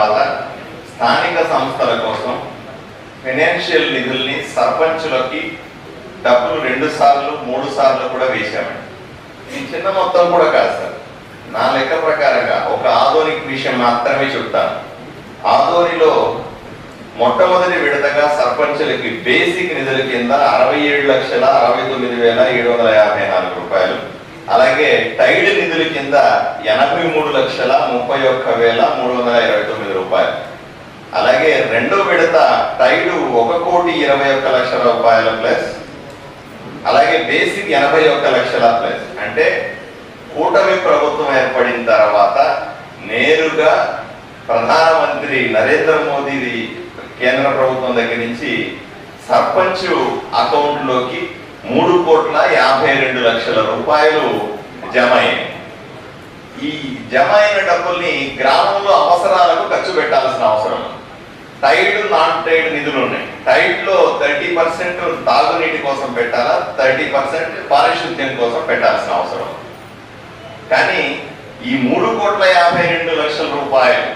తర్వాత స్థానిక సంస్థల కోసం ఫైనాన్షియల్ నిధుల్ని సర్పంచులకి డబ్బులు రెండు సార్లు మూడు సార్లు కూడా వేశామండి. ఇది చిన్న మొత్తం కూడా కాదు సార్. నా లెక్క ప్రకారంగా ఒక ఆధోనిక్ విషయం మాత్రమే చెప్తాను. ఆధోనిలో మొట్టమొదటి విడతగా సర్పంచులకి బేసిక్ నిధుల కింద అరవై ఏడు లక్షల అరవై తొమ్మిది వేల ఏడు వందల యాభై నాలుగు రూపాయలు అలాగే టైడ్ నిధుల కింద ఎనభై మూడు లక్షల ముప్పై ఒక్క వేల మూడు వందల ఇరవై తొమ్మిది రూపాయలు. అలాగే రెండో విడత టైడు ఒక కోటి ఇరవై ఒక్క లక్షల రూపాయల ప్లస్ అలాగే బేసిక్ ఎనభై ఒక్క లక్షల ప్లస్. అంటే కూటమి ప్రభుత్వం ఏర్పడిన తర్వాత నేరుగా ప్రధానమంత్రి నరేంద్ర మోదీది కేంద్ర ప్రభుత్వం దగ్గర నుంచి సర్పంచ్ అకౌంట్లోకి మూడు కోట్ల యాభై రెండు లక్షల రూపాయలు జమ అయ్యాయి ఈ జమ అయిన డబ్బుల్ని గ్రామంలో అవసరాలకు ఖర్చు పెట్టాల్సిన అవసరం. టైడ్ నాన్ టైడ్ నిధులు ఉన్నాయి. టైడ్లో థర్టీ పర్సెంట్ తాగునీటి కోసం పెట్టాలా? థర్టీ పర్సెంట్ పారిశుద్ధ్యం కోసం పెట్టాల్సిన అవసరం. కానీ ఈ మూడు కోట్ల యాభై రెండు లక్షల రూపాయలు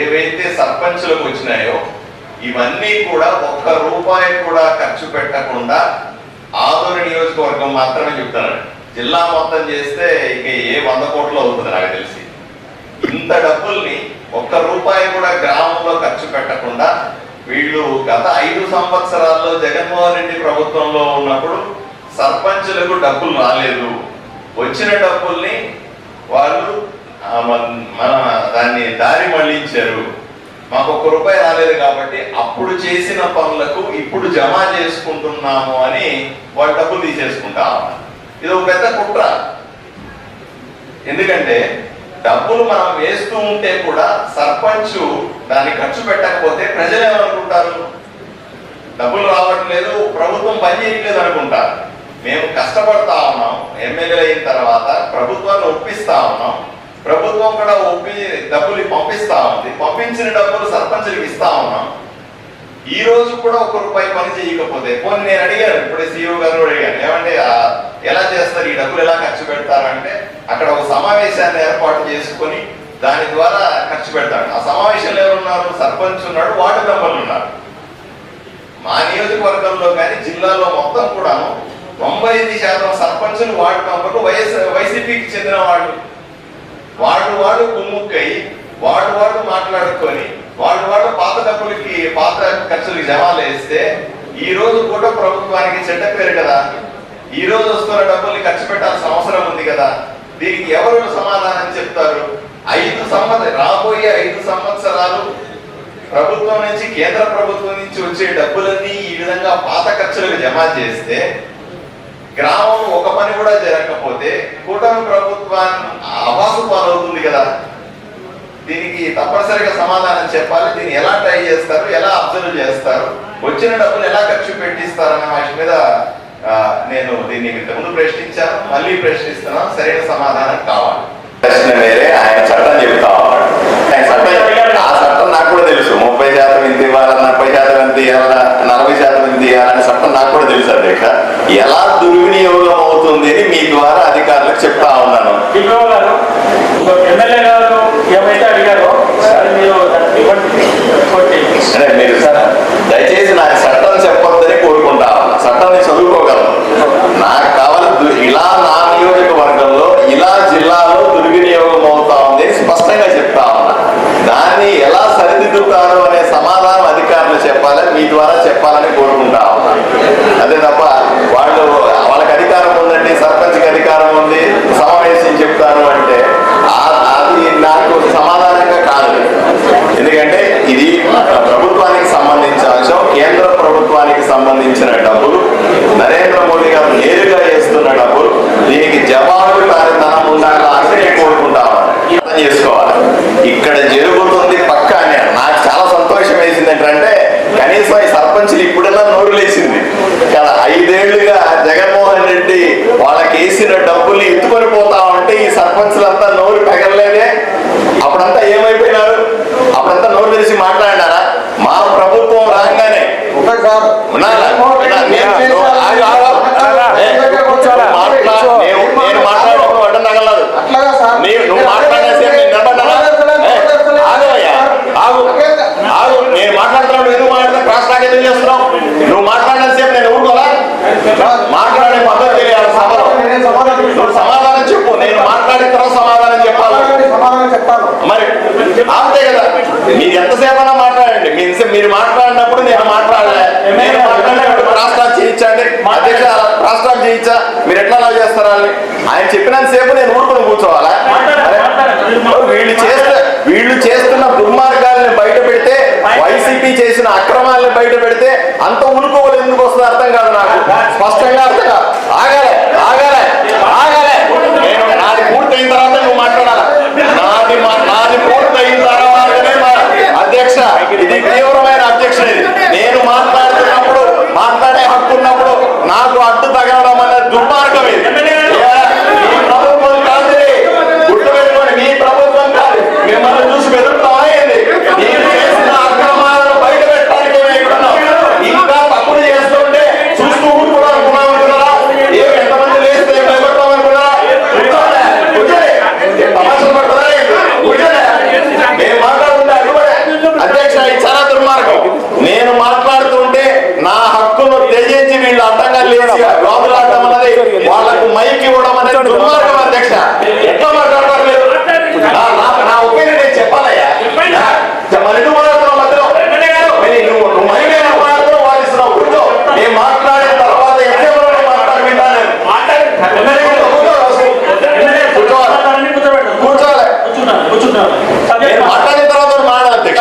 ఏవైతే సర్పంచులకు వచ్చినాయో ఇవన్నీ కూడా ఒక్క రూపాయి కూడా ఖర్చు పెట్టకుండా ఆదోని నియోజకవర్గం మాత్రమే చెప్తాను జిల్లా మొత్తం చేస్తే ఇక ఏ వంద కోట్లు అవుతుంది నాకు తెలిసి. ఇంత డబ్బుల్ని ఒక్క రూపాయి కూడా గ్రామంలో ఖర్చు పెట్టకుండా వీళ్ళు గత ఐదు సంవత్సరాల్లో జగన్మోహన్ రెడ్డి ప్రభుత్వంలో ఉన్నప్పుడు సర్పంచులకు డబ్బులు రాలేదు. వచ్చిన డబ్బుల్ని వాళ్ళు మన- మన దాన్ని దారి మళ్ళించారు. మాకు ఒక రూపాయి రాలేదు కాబట్టి అప్పుడు చేసిన పనులకు ఇప్పుడు జమ చేసుకుంటున్నాము అని వాళ్ళు డబ్బులు తీసేసుకుంటా ఇది ఒక పెద్ద కుట్ర. ఎందుకంటే డబ్బులు మనం వేస్తూ ఉంటే కూడా సర్పంచ్ దాన్ని ఖర్చు పెట్టకపోతే ప్రజలు ఏమనుకుంటారు? డబ్బులు రావట్లేదు ప్రభుత్వం పని చేయట్లేదు అనుకుంటారు. మేము కష్టపడతా ఉన్నాం ఎమ్మెల్యే అయిన తర్వాత ప్రభుత్వాన్ని ఒప్పిస్తా ఉన్నాం. ప్రభుత్వం కూడా ఒప్పి డబ్బులు పంపిస్తా ఉంది. పంపించిన డబ్బులు సర్పంచులకు ఇస్తా ఉన్నాం. ఈ రోజు కూడా ఒక రూపాయి పని చేయకపోతే పోనీ నేను అడిగాను ఇప్పుడే సీఈఓ గారు అడిగాను ఏమంటే ఎలా చేస్తారు ఈ డబ్బులు ఎలా ఖర్చు పెడతారంటే అక్కడ ఒక సమావేశాన్ని ఏర్పాటు చేసుకొని దాని ద్వారా ఖర్చు పెడతాడు ఆ సమావేశంలో ఎవరున్నారు? సర్పంచ్ ఉన్నాడు వార్డు మెంబర్లు ఉన్నారు. మా నియోజకవర్గంలో కానీ జిల్లాలో మొత్తం కూడాను తొంభై ఎనిమిది శాతం సర్పంచులు వార్డు మెంబర్లు వైఎస్ వైసీపీకి చెందిన వాళ్ళు. వాడు వాడు కుమ్ముక్కై వాడు వాడు మాట్లాడుకొని వాడు వాడు పాత డబ్బులకి పాత ఖర్చులకి జమాలు వేస్తే ఈ రోజు కూడా ప్రభుత్వానికి చెడ్డ పేరు కదా. ఈ రోజు వస్తున్న డబ్బుల్ని ఖర్చు పెట్టాల్సిన అవసరం ఉంది కదా. దీనికి ఎవరు సమాధానం చెప్తారు? ఐదు సంవత్సర రాబోయే ఐదు సంవత్సరాలు ప్రభుత్వం నుంచి కేంద్ర ప్రభుత్వం నుంచి వచ్చే డబ్బులన్నీ ఈ విధంగా పాత ఖర్చులకు జమ చేస్తే గ్రామం ఒక పని కూడా జరగకపోతే కూటమి ప్రభుత్వాన్ని అవాసు పాలవుతుంది కదా. దీనికి తప్పనిసరిగా సమాధానం చెప్పాలి. దీన్ని ఎలా ట్రై చేస్తారు? ఎలా అబ్జర్వ్ చేస్తారు? వచ్చిన డబ్బులు ఎలా ఖర్చు పెట్టిస్తారు అనే వాటి మీద నేను దీన్ని ఇంతకుముందు ప్రశ్నించాను. మళ్ళీ ప్రశ్నిస్తున్నాను. సరైన సమాధానం కావాలి. ప్రశ్న వేరే ఆయన చట్టం చెప్తా చట్టం ఆ చట్టం నాకు కూడా తెలుసు. ముప్పై శాతం ఇంత ఇవ్వాలి నలభై శాతం ఎంత ఇవ్వాలా నలభై శాతం ఎంత ఇవ్వాలనే చట్టం నాకు కూడా తెలుసు అధ్యక్ష. ఎలా దుర్వినియోగం అవుతుంది అని మీ ద్వారా అధికారులకు చెప్తా ఉన్నాను. మీరు సార్. చెప్పాలి చెప్పాలని మీ ద్వారా చెప్పాలని కోరుకుంటా ఉన్నా అదే తప్ప వాళ్ళు వాళ్ళకి అధికారం ఉందండి సర్పంచ్కి అధికారం ఉంది సమావేశం చెప్తాను అంటే ఆ- అది నాకు సమాధానంగా కాదు ఎందుకంటే ఇది ప్రభుత్వానికి సంబంధించిన అంశం కేంద్ర ప్రభుత్వానికి సంబంధించిన డబ్బులు నరేంద్ర మోదీ గారు నేరుగా వేస్తున్న డబ్బులు దీనికి జవాబుదారితనం ఉండాలి అని నేను కోరుకుంటాను అర్థం చేసుకోవాలి ఇక్కడ జరుగుతుంది పక్కా నేను నాకు చాలా సంతోషం వేసింది ఏంటంటే కనీసం ఈ సర్పంచ్లు ఇప్పుడన్నా నోరు లేచింది కదా ఐదేళ్ళుగా జగన్మోహన్ రెడ్డి వాళ్ళకి వేసిన డబ్బులు ఎత్తుకొని పోతా ఉంటే ఈ సర్పంచ్లంతా నోరు పెగలలేదే అప్పుడంతా ఏమైపోయినారు అప్పుడంతా నోరు తెరిచి మాట్లాడినారా మా ప్రభుత్వం రాగానే ఉన్నారా? ఉన్నా- నేను- నువ్వు ఆగు, ఆగు, ఆగు. ఏ, మాట్లా- నేను- నేను మాట్లాడడం అడ్డం తగలదు అట్లాగా సార్ నీవు నువ్వు మాట్లాడేసేపు నేను నిలబడ్డానా? ఏ, ఆగవయ్యా, ఆగు. చెప్తాను మరి అంతే కదా మీరు ఎంతసేపైనా మాట్లాడండి మీరు మీరు మాట్లాడినప్పుడు నేను మాట్లాడలే నేను మాట్లాడినప్పుడు రాష్ట్రాలు చేయించండి అధ్యక్ష రాష్ట్రాలు చేయించా మీరు ఎట్లా అలా చేస్తారా అని ఆయన చెప్పినంత సేపు నేను ఊరుకుని కూర్చోవాలా? వీళ్ళు చేస్తే వీళ్ళు చేస్తున్న దుర్మార్గాల్ని బయట పెడితే వైసీపీ చేసిన అక్రమాలని బయట పెడితే అంత ఉనుకోవాలి ఎందుకు వస్తుందో అర్థం కాదు నాకు. స్పష్టంగా అర్థం కాదు. ఆగాలే ఆగాలే ఆగాలే. నేను నాది పూర్తయిన తర్వాత నువ్వు మాట్లాడాలా? నాది నాది పూర్తయిన తర్వాతనే అధ్యక్ష ఇది తీవ్రమైన అధ్యక్ష ఇది. నేను మాట్లాడుతున్నప్పుడు మాట్లాడే హక్కు ఉన్నప్పుడు నాకు అడ్డు తగలడం అనేది దుర్మార్గం ఇది ఏ, మీ ప్రభుత్వం కాదు ఇది. గుర్తుపెట్టుకోండి మీ ప్రభుత్వం కాదు మిమ్మల్ని చూసి బెదురుతామా ఏంది మీరు చేసిన అక్రమాలను బయట పెట్టడానికి మేము ఇక్కడ ఉన్నాం. ఇంకా తప్పులు చేస్తుంటే చూస్తూ ఊరుకోవడం అనుకున్నాం అనుకున్నారా ఏం ఎంతమంది లేస్తే భయపడతాం అనుకున్నారా కూర్చోండి, కూర్చోండి. ఏం తమాషా పడుతుందా ఏంటి? కూర్చోండి. మేము మాట్లాడుతుంటే అడ్డుపడే అధ్యక్ష ఇది చాలా దుర్మార్గం నేను మాట్లాడుతుంటే నా హక్కును త్యజించి వీళ్ళు అడ్డంగా లేచి లోపలాడడం అన్నది వాళ్ళకు మైక్ ఇవ్వడం అనేది దుర్మార్గం అధ్యక్ష ఎట్లా మాట్లాడతారు మీరు నా- నా- నా ఒపీనియన్ నేను చెప్పాలయ్యా నా- మరి నువ్వు మాట్లాడుతున్నావు మధ్యలో మరి నువ్వు నువ్వు మైక్ మీద మాట్లాడుతున్నావు వాదిస్తున్నావు కూర్చో నేను మాట్లాడిన తర్వాత ఎంతసేపు నువ్వు మాట్లాడి వింటాను నేను. కూర్చోవాలి నేను మాట్లాడిన తర్వాత నువ్వు మాట్లాడు అధ్యక్ష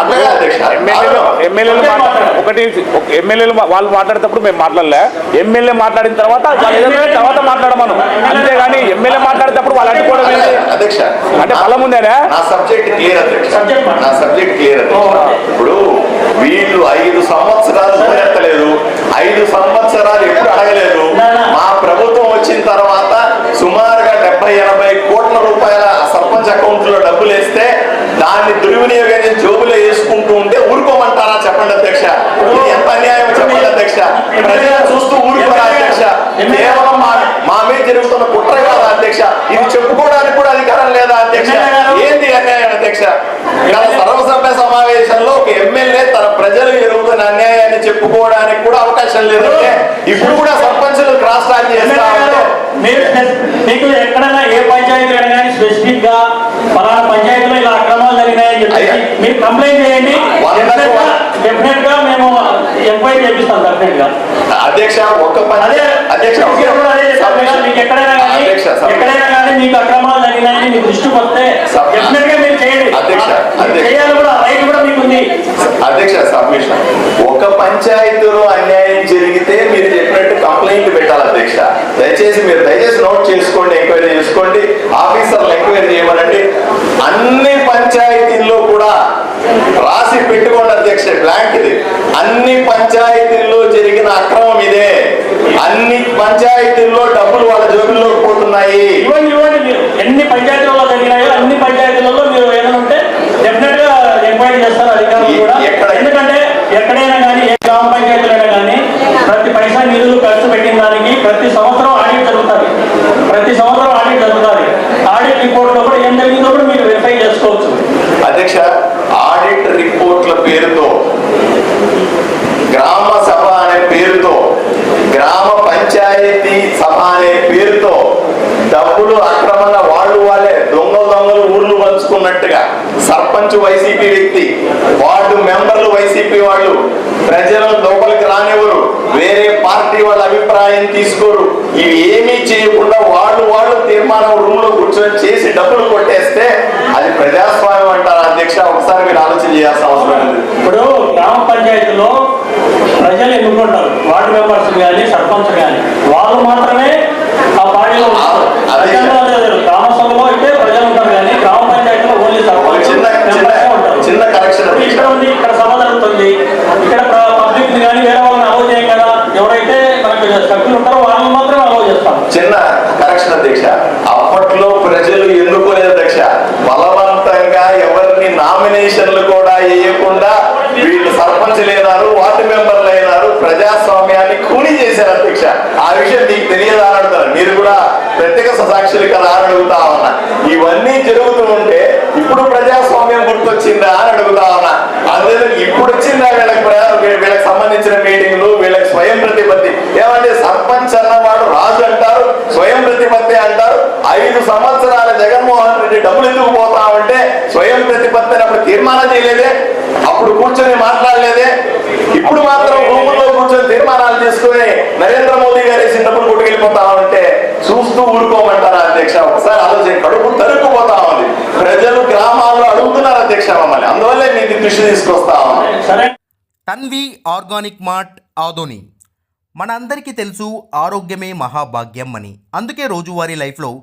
అట్లాగే అధ్యక్ష ఎమ్మెల్యేలు ఎమ్మెల్యేలు మాట్లా- ఒకటి ఒక ఎమ్మెల్యేలు వాళ్ళు మాట్లాడేటప్పుడు మేము మాట్లాడలే. ఎమ్మెల్యే మాట్లాడిన తర్వాత తర్వాత మాట్లాడమను అంతేగాని ఎమ్మెల్యే మాట్లాడేటప్పుడు వాళ్ళు అడ్డుకోవడం అధ్యక్ష అంటే బలం ఉందేనా? నా సబ్జెక్ట్ క్లియర్ అధ్యక్ష. నా సబ్జెక్ట్ క్లియర్ ఇప్పుడు వీళ్ళు ఐదు సంవత్సరాలు నోరెత్తలేదు ఐదు సంవత్సరాలు ఎప్పుడు అడగలేదు మా ప్రభుత్వం వచ్చిన తర్వాత సుమారుగా డెబ్బై ఎనభై కోట్ల రూపాయల సర్పంచ్ అకౌంట్లో డబ్బులు వేస్తే దాన్ని దుర్వినియోగం జోబులో వేసుకుంటూ ఉంటే ఊరుకోమంటారా చెప్పండి అధ్యక్ష ఇది ఎంత అన్యాయం చెప్పండి అధ్యక్ష ప్రజలు చూస్తూ ఊరుకోరా అధ్యక్ష. కేవలం మా మా మీద జరుగుతున్న కుట్ర కాదా అధ్యక్ష? ఇది చెప్పుకోవడానికి కూడా అధికారం లేదా అధ్యక్ష? ఏంది అన్యాయం అధ్యక్ష? గత సర్వసభ్య సమావేశంలో ఒక ఎమ్మెల్యే తన ప్రజలు జరుగుతున్న అన్యాయాన్ని చెప్పుకోవడానికి కూడా అవకాశం లేదంటే ఇప్పుడు కూడా సర్పంచులు క్రాస్ టాక్ చేస్తా మీకు ఎక్కడైనా ఏ పంచాయతీ కానీ స్పెసిఫిక్గా పలానా పంచాయతీలో ఇలా అక్రమాలు జరిగినాయని చెప్పి. మీరు కంప్లైంట్ చేయండి. డెఫినెట్గా ఎంక్వైరీ చేపిస్తాం డెఫినెట్గా అధ్యక్ష ఒక్క పని అదే అధ్యక్ష మీకు ఎక్కడైనా కానీ ఎక్కడైనా కానీ మీకు అక్రమాలు జరిగినాయని మీ దృష్టికి వస్తే డెఫినెట్గా మీరు చేయండి. అధ్యక్ష. చేయాలి కూడా రైట్ కూడా మీకు ఉంది అధ్యక్ష సబ్మిషన్. ఒక పంచాయతీలో అన్యాయం జరిగితే మీరు చెప్పినట్టు కంప్లైంట్ పెట్టాలి అధ్యక్ష. దయచేసి మీరు దయచేసి నోట్ చేసుకోండి ఎంక్వైరీ చేసుకోండి. ఆఫీసర్లు ఎంక్వైరీ చేయమనండి. అన్ని పంచాయతీల్లో కూడా రాసి పెట్టుకోండి అధ్యక్ష బ్లాంక్ ఇది. అన్ని పంచాయతీల్లో జరిగిన అక్రమం ఇదే. అన్ని పంచాయతీల్లో డబ్బులు వాళ్ళ జోబుల్లోకి పోతున్నాయి. ఇవ్వండి ఇవ్వండి మీరు. ఎన్ని పంచాయతీలలో జరిగినాయో అన్ని పంచాయతీలలో మీరు ఏమైనా ఉంటే డెఫినెట్గా ఎంక్వైరీ చేస్తారు అధికారులు కూడా. ఎక్కడ- ఎందుకంటే ఎక్కడైనా కానీ ఏ గ్రామ పంచాయతీలైనా కానీ ప్రతి పైసా నిధులు ఖర్చు పెట్టిన దానికి ప్రతి సంవత్సరం ఆడిట్ జరుగుతుంది. ప్రతి సంవత్సరం ఆడిట్ జరుగుతుంది. ఆడిట్ రిపోర్ట్లో కూడా ఏం జరిగిందో కూడా మీరు వెరిఫై చేసుకోవచ్చు. అధ్యక్ష పేరుతో. గ్రామ సభ అనే పేరుతో గ్రామ పంచాయతీ సభ అనే పేరుతో డబ్బులు అక్రమంగా వాళ్ళు వాళ్ళే దొంగలు దొంగలు ఊర్లు పంచుకున్నట్టుగా సర్పంచ్ వైసీపీ వ్యక్తి వార్డు మెంబర్లు వైసీపీ వాళ్ళు ప్రజలను లోపలికి రానివ్వరు వేరే పార్టీ వాళ్ళ అభిప్రాయం తీసుకోరు. ఇవి ఏమీ చేయకుండా వాళ్ళు వాళ్ళు తీర్మానం రూమ్లో కూర్చొని చేసి డబ్బులు కొట్టేస్తే అది ప్రజాస్వామ్యం ఒకసారి మీరు ఆలోచన చేయాల్సిన అవసరం ఉంది ఇప్పుడు గ్రామ పంచాయతీలో ప్రజలు ఎన్నుకుంటారు. వార్డు మెంబర్స్ కానీ సర్పంచ్ కానీ వాళ్ళు మాత్రమే ఆ పార్టీలో. గ్రామ సభలో అయితే ప్రజలు ఉంటారు కానీ గ్రామ పంచాయతీలో ఓన్లీ సర్పంచ్ చిన్న కరెక్షన్ ఇక్కడ ఉంది ఇక్కడ సభ జరుగుతుంది. ఇక్కడ పబ్లిక్ కానీ వేరే వాళ్ళని అలౌ చేయం కదా. ఎవరైతే మనకు సభ్యులు ఉంటారో వాళ్ళని మాత్రమే అలౌ చేస్తాం చిన్న కరెక్షన్ అధ్యక్ష అప్పట్లో ప్రజలు నామినేషన్లు కూడా వేయకుండా వీళ్ళు సర్పంచ్లు అయినారు వార్డు మెంబర్లు అయినారు ప్రజాస్వామ్యాన్ని కూని చేశారు అధ్యక్ష. ఆ విషయం నీకు తెలియదా అని అడుగుతారు మీరు కూడా ప్రత్యేక సాక్షులు కదా అని అడుగుతా ఉన్నా. ఇవన్నీ జరుగుతూ ఉంటే ఇప్పుడు ప్రజాస్వామ్యం గుర్తొచ్చిందా అని అడుగుతా ఉన్నా అదే ఇప్పుడు వచ్చిందా వీళ్ళకి ప్ర- వీళ్ళకి సంబంధించిన మీటింగ్లు వీళ్ళకి స్వయం ప్రతిపత్తి ఏమంటే సర్పంచ్ అన్నవాడు రాజు అంటారు స్వయం ప్రతిపత్తి అంటారు ఐదు సంవత్సరాల జగన్మోహన్ రెడ్డి డబ్బులు ఎందుకు పోతామంటే స్వయం ప్రతిపత్తి అప్పుడు తీర్మానం చేయలేదే అప్పుడు కూర్చొని మాట్లాడలేదే. ఇప్పుడు మాత్రం రూముల్లో కూర్చొని తీర్మానాలు చేసుకుని నరేంద్ర మోదీ గారు వేసిన డబ్బులు కొట్టుకెళ్ళిపోతామంటే చూస్తూ ఊరుకోమంటారా అధ్యక్ష? ఒకసారి ఆలోచన కడుపు తరుక్కుపోతా ఉంది ప్రజలు గ్రామాల్లో అడుగుతున్నారు అధ్యక్ష మమ్మల్ని. అందువల్లే మీకు దృష్టి తీసుకొస్తా. సరే. Tanvi organic mart Adoni. మనందరికీ తెలుసు ఆరోగ్యమే మహాభాగ్యం అని. అందుకే రోజువారీ లైఫ్లో